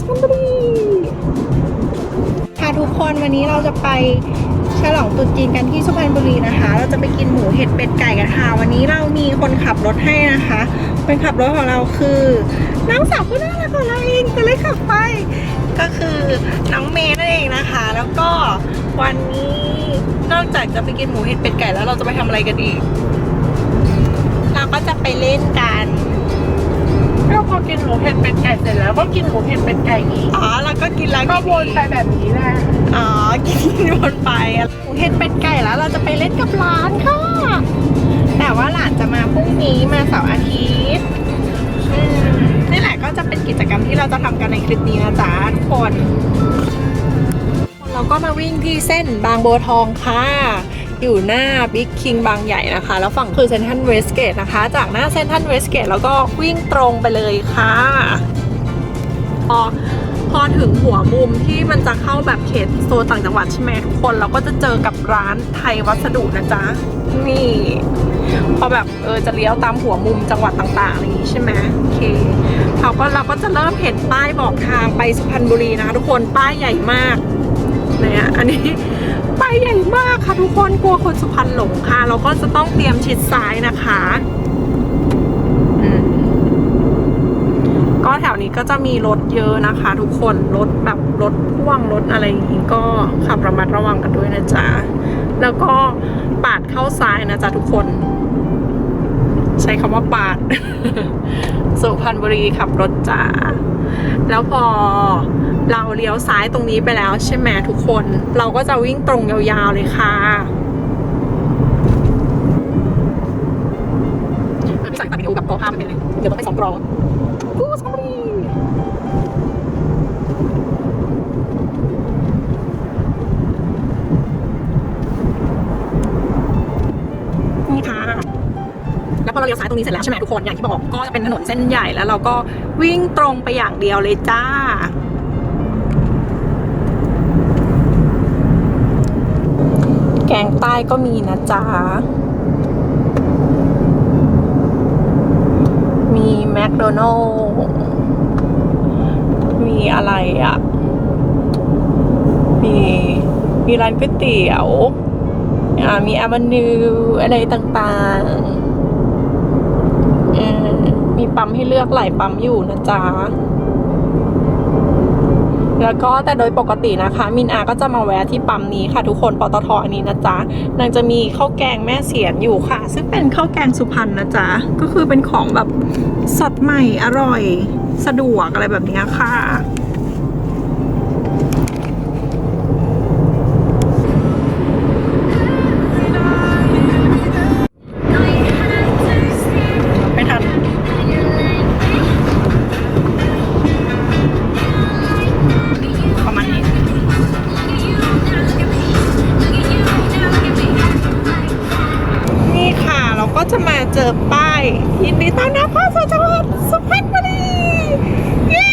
สุพรรณบุรีค่ะทุกคนวันนี้เราจะไปฉลองตรุษจีนกันที่สุพรรณบุรีนะคะ เราจะไปกินหมูเห็ดเป็ดไก่กันค่ะ วันนี้เรามีคนขับรถให้นะคะคนขับรถของเราคือน้องสาวผู้น่ารักของเราเองจะเลยขับไป ก็คือน้องเมย์นั่นเองนะคะ แล้วก็วันนี้นอกจากจะไปกินหมูเห็ดเป็ดไก่แล้วเราจะไปทำอะไรกันอีก เราก็จะไปเล่นกัน ก็พอกินหมูเผ็ดเป็ดไก่เสร็จแล้วก็กินหมูเผ็ดเป็ดไก่อีกอ๋อแล้วก็กินแล้วก็กินวนอีกไปแบบนี้แหละอ๋อกินวนไปหมูเห็ดเป็ดไก่แล้วเราจะไปเล่นกับร้านค่ะ แต่ว่าหลานจะมาพรุ่งนี้มาเสาร์อาทิตย์อืมนี่แหละก็จะเป็นกิจกรรมที่เราจะทำกันในคลิปนี้นะจ๊ะทุกคน เราก็มาวิ่งที่เส้นบางบัวทองค่ะ อยู่หน้าบิ๊กคิงบางใหญ่นะคะ แล้วฝั่งคือเซนทันเวสเกตนะคะ จากหน้าเซนทันเวสเกตแล้วก็วิ่งตรงไปเลยค่ะพอพอถึงหัวมุมที่มันจะเข้าแบบเขตโซนต่างจังหวัดใช่ไหมทุกคนเราก็จะเจอกับร้านไทยวัสดุนะจ๊ะ นี่ พอแบบเออจะเลี้ยวตามหัวมุมจังหวัดต่างๆอะไรอย่างงี้ใช่ไหมโอเคเราก็เราก็จะเริ่มเห็นป้ายบอกทางไปสุพรรณบุรีนะคะทุกคนป้ายใหญ่มากเนี่ยอันนี้ ใหญ่มากค่ะทุกคนกลัวคนสุพรรณหลงค่ะ เราก็จะต้องเตรียมชิดซ้ายนะคะก็แถวนี้ก็จะมีรถเยอะนะคะ ทุกคนรถแบบรถพ่วงรถอะไรอย่างนี้ก็ขับระมัดระวังกันด้วยนะจ๊ะแล้วก็ปาดเข้าซ้ายนะจ๊ะทุกคน ใช้คำว่าปาด สุพรรณบุรีขับรถจ้าแล้วพอเราเลี้ยวซ้ายตรงนี้ไปแล้วใช่ไหมทุกคน เราก็จะวิ่งตรงยาวๆเลยค่ะพี่สั่งตัดวิดีโอกับกอภาพไปเลย เดี๋ยวต้องไปสองกรองกูสบุรี เราเลี้ยวซ้ายตรงนี้เสร็จแล้วใช่ไหมทุกคนอย่างที่บอกก็จะเป็นถนนเส้นใหญ่แล้วเราก็วิ่งตรงไปอย่างเดียวเลยจ้าแกงใต้ก็มีนะจ๊ะ มีแมคโดนัลล์มีอะไรอะ มี มีร้านก๋วยเตี๋ยวอ่ามีอาบานิวอะไรต่างๆ มีปั๊มให้เลือกหลายปั๊มอยู่นะจ๊ะแล้วก็แต่โดยปกตินะคะ มินอาก็จะมาแวะที่ปั๊มนี้ค่ะทุกคนปตทอันนี้นะจ๊ะนางจะมีข้าวแกงแม่เสียนอยู่ค่ะ ซึ่งเป็นข้าวแกงสุพรรณนะจ๊ะก็คือเป็นของแบบสดใหม่อร่อย สะดวกอะไรแบบนี้ค่ะ อป้ายยินดีต้อนรับเข้าสู่จังหวัดสุพรรณบุรีเย้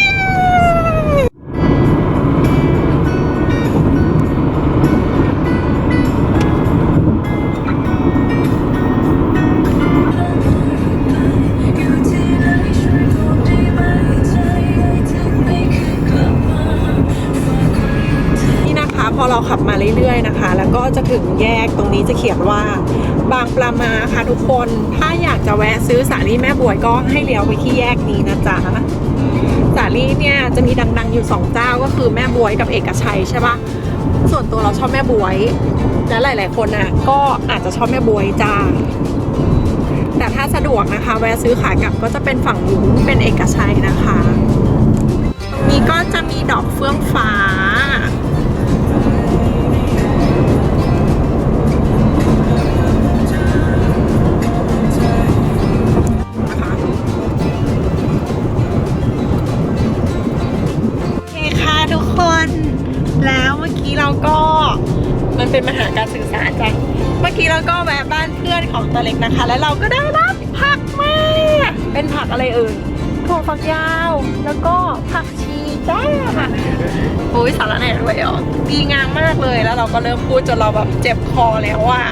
นี่นะคะพอเราขับมาเรื่อยๆนะคะ แล้วก็จะถึงแยกตรงนี้จะเขียนว่า บางปลามาค่ะทุกคน ถ้าอยากจะแวะซื้อสาลี่แม่บวยก็ให้เลี้ยวไปที่แยกนี้นะจ๊ะสาลี่เนี่ยจะมีดังๆอยู่สองเจ้าก็คือแม่บวยกับเอกชัยใช่ปะส่วนตัวเราชอบแม่บวยและหลายๆคนน่ะก็อาจจะชอบแม่บวยจ้าแต่ถ้าสะดวกนะคะแวะซื้อขากลับก็จะเป็นฝั่งนู้นเป็นเอกชัยนะคะ นี้ก็จะมีดอกเฟื่องฟ้า เมื่อกี้เราก็มันเป็นมหาการสื่อสารจ้ะเมื่อกี้เราก็แวะบ้านเพื่อนของตัวเล็กนะคะ แล้วเราก็ได้รับผักมาเป็นผักอะไรเอ่ยถั่วฝักยาว แล้วก็ผักชีจ้าโอ้ยสาระแหน่ด้วยเหรอดีงามมากเลยแล้วเราก็เริ่มพูดจนเราแบบเจ็บคอแล้วอะ